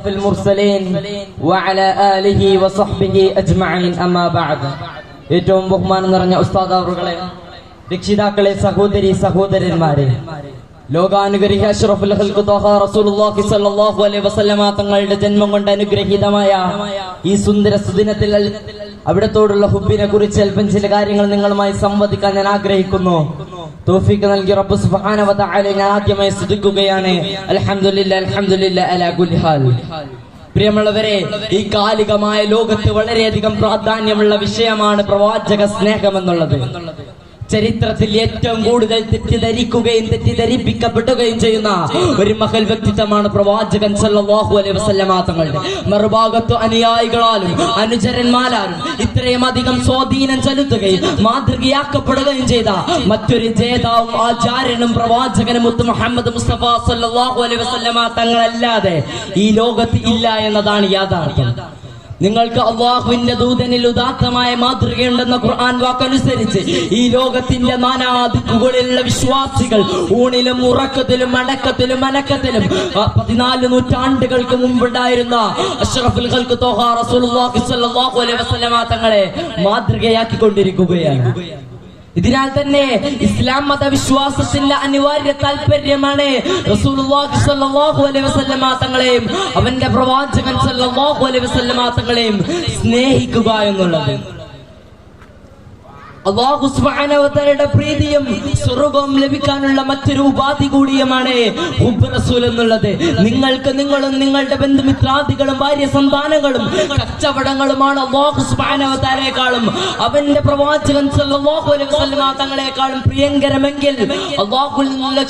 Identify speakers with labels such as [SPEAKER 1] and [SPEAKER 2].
[SPEAKER 1] في المرسلين وعلى آله وصحبه أجمعين أما بعد ഏറ്റവും ബഹുമാനം നിറഞ്ഞ ഉസ്താദ് അവറുകളെ രക്ഷിതാക്കളെ സഹോദരി സഹോദരന്മാരെ ലോകാനുഗ്രഹി അഷ്റഫുൽ ഖൽഖ് ത്വഹ റസൂലുള്ളാഹി സ്വല്ലല്ലാഹു അലൈഹി വസല്ലമ തങ്ങളുടെ ജന്മം കൊണ്ട് അനുഗ്രഹീതമായ ഈ സുന്ദര സുദിനത്തിൽ അൽ- അവിടത്തോടുള്ള ഹുബിനെ കുറിച്ച് അല്പം ചില കാര്യങ്ങൾ നിങ്ങളുമായി സംവദിക്കാൻ ഞാൻ ആഗ്രഹിക്കുന്നു തോഫിക്ക് നൽകി റബ്ബ് സുബ്ഹാനഹു വ തആല ഞാൻ ആദ്യമായി സ്തുതിക്കുകയാണ്. അൽഹംദുലില്ലാ അൽഹംദുലില്ലാ അലാ കുല്ലി ഹാൽ. പ്രിയമുള്ളവരെ ഈ കാലികമായ ലോകത്ത് വളരെയധികം പ്രാധാന്യമുള്ള വിഷയമാണ് പ്രവാചക സ്നേഹം എന്നുള്ളത്. ചരിത്രത്തിൽ ഏറ്റവും കൂടുതൽ തെറ്റിദ്ധരിക്കുകയും തെറ്റിദ്ധരിപ്പിക്കപ്പെടുകയും ചെയ്യുന്ന ഒരു മഹൽ വ്യക്തിത്വമാണ് പ്രവാചകൻ സല്ലല്ലാഹു അലൈഹി വസല്ലമ മറുഭാഗത്തു അനുയായികളാലും അനുചരന്മാരാലും ഇത്രയും അധികം സ്വാധീനം ചെലുത്തുകയും മാതൃകയാക്കപ്പെടുകയും ചെയ്ത മറ്റൊരു ജേതാവും ആചാര്യനും പ്രവാചകനും മുത്ത് മുഹമ്മദ് മുസ്തഫ സല്ലല്ലാഹു അലൈഹി വസല്ലമ തങ്ങളല്ലാതെ ഈ ലോകത്ത് ഇല്ല എന്നതാണ് യാഥാർത്ഥ്യം. നിങ്ങൾക്ക് അള്ളാഹുവിന്റെ ദൂതനിൽ ഉദാത്തമായ മാതൃകയുണ്ടെന്ന ഖുർആൻ വാക്കനുസരിച്ച് ഈ ലോകത്തിന്റെ നാനാദിക്കുകളിലുള്ള വിശ്വാസികൾ ഊണിലും ഉറക്കത്തിലും അടക്കത്തിലും അനക്കത്തിലും പതിനാല് നൂറ്റാണ്ടുകൾക്ക് മുമ്പുണ്ടായിരുന്ന അഷ്റഫുൽ തങ്ങളെ മാതൃകയാക്കിക്കൊണ്ടിരിക്കുകയാണ്. ഇതിനാൽ തന്നെ ഇസ്ലാം മതവിശ്വാസത്തിന്റെ അനിവാര്യ താല്പര്യമാണ് തങ്ങളെയും അവന്റെ പ്രവാചകൻ സല്ലാഹു തങ്ങളെയും സ്നേഹിക്കുക എന്നുള്ളത്. അള്ളാഹു സുബ്ഹാനഹു വ തആലയുടെ പ്രീതിയും സ്വർഗവും ലഭിക്കാനുള്ള മറ്റൊരു ഉപാധി കൂടിയുമാണ് റസൂൽ എന്നുള്ളത്. നിങ്ങൾക്ക് നിങ്ങളും നിങ്ങളുടെ ബന്ധുമിത്രാദികളും ഭാര്യ സന്താനങ്ങളും കച്ചവടങ്ങളുമാണ് അള്ളാഹു സുബ്ഹാനഹു വ തആലയെക്കാളും അവന്റെ പ്രവാചകൻ തങ്ങളെക്കാളും പ്രിയങ്കരമെങ്കിൽ നിന്നുള്ള